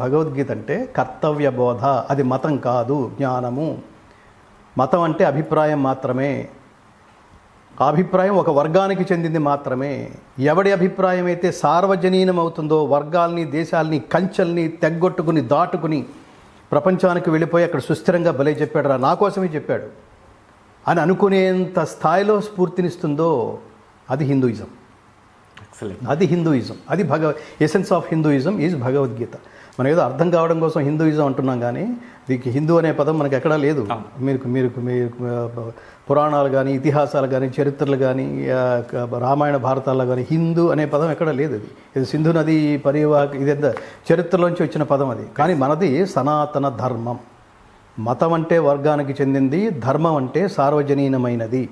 భగవద్గీత అంటే కర్తవ్య బోధ అది మతం కాదు జ్ఞానము. మతం అంటే అభిప్రాయం మాత్రమే. ఆ అభిప్రాయం ఒక వర్గానికి చెందింది మాత్రమే. ఎవడి అభిప్రాయం అయితే సార్వజనీనం అవుతుందో వర్గాల్ని దేశాల్ని కంచెల్ని తెగ్గొట్టుకుని దాటుకుని ప్రపంచానికి వెళ్ళిపోయి అక్కడ సుస్థిరంగా భలే చెప్పాడు రా నా కోసమే చెప్పాడు. అని అనుకునేంత స్థాయిలో స్ఫూర్తినిస్తుందో అది హిందూయిజం. అది హిందూయిజం. అది భగవ essence of Hinduism is Bhagavad Gita. మనం ఏదో అర్థం కావడం కోసం హిందూయిజం అంటున్నాం కానీ దీనికి హిందూ అనే పదం మనకి ఎక్కడా లేదు. మీరు మీరు మీరు పురాణాలు కానీ ఇతిహాసాలు కానీ చరిత్రలు కానీ రామాయణ భారతాల్లో కానీ హిందూ అనే పదం ఎక్కడా లేదు అది. ఇది సింధు నది పరివాహక ఇది ఎంత చరిత్రలోంచి వచ్చిన పదం అది. కానీ మనది సనాతన ధర్మం. మతం అంటే వర్గానికి చెందింది ధర్మం అంటే సార్వజనీనమైనది.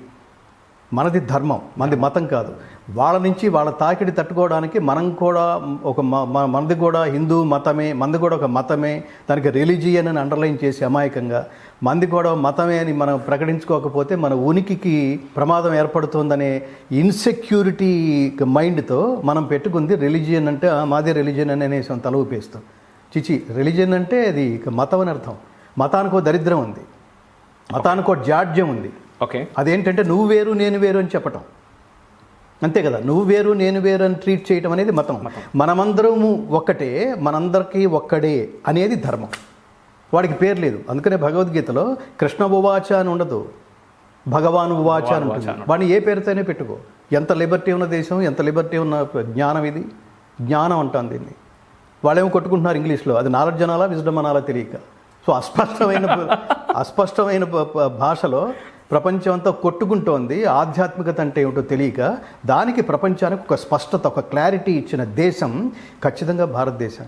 మనది ధర్మం మనది మతం కాదు. వాళ్ళ నుంచి వాళ్ళ తాకిడి తట్టుకోవడానికి మనం కూడా ఒక మ- మనది కూడా హిందూ మతమే మనది కూడా ఒక మతమే దానికి రిలీజియన్ అని అండర్లైన్ చేసి అమాయకంగా మంది కూడా మతమే అని మనం ప్రకటించుకోకపోతే మన ఉనికికి ప్రమాదం ఏర్పడుతుందనే ఇన్సెక్యూరిటీ మైండ్తో మనం పెట్టుకుంది రిలీజియన్ అంటే "ఆ, మాదే రిలీజియన్ అని అనేసి తల ఊపేస్తాం చిచి రిలీజియన్ అంటే అది మతం అని అర్థం. మతానికో దరిద్రం ఉంది. మతానికో జాడ్యం ఉంది. ఓకే అదేంటంటే నువ్వు వేరు నేను వేరు అని చెప్పటం. అంతే కదా? నువ్వు వేరు నేను వేరు అని ట్రీట్ చేయటం అనేది మతం. మనమందరము ఒక్కటే మనందరికీ ఒక్కడే అనేది ధర్మం. వాడికి పేరు లేదు. అందుకనే భగవద్గీతలో కృష్ణ ఉవాచ అని ఉండదు. భగవాన్ ఉవాచ అని ఉంటుంది. వాడిని ఏ పేరుతోనే పెట్టుకో. ఎంత లిబర్టీ ఉన్న దేశం ఎంత లిబర్టీ ఉన్న జ్ఞానం ఇది? జ్ఞానం అంటాం దీన్ని. వాళ్ళేమో కొట్టుకుంటున్నారు ఇంగ్లీష్లో. అది నాలెడ్జ్ అనాలా విజ్డమ్ అనాలా తెలియక. సో అస్పష్టమైన అస్పష్టమైన భాషలో ప్రపంచం అంతా కొట్టుకుంటోంది. ఆధ్యాత్మికత అంటే ఏమిటో తెలియక దానికి ప్రపంచానికి ఒక స్పష్టత ఒక క్లారిటీ ఇచ్చిన దేశం ఖచ్చితంగా భారతదేశం.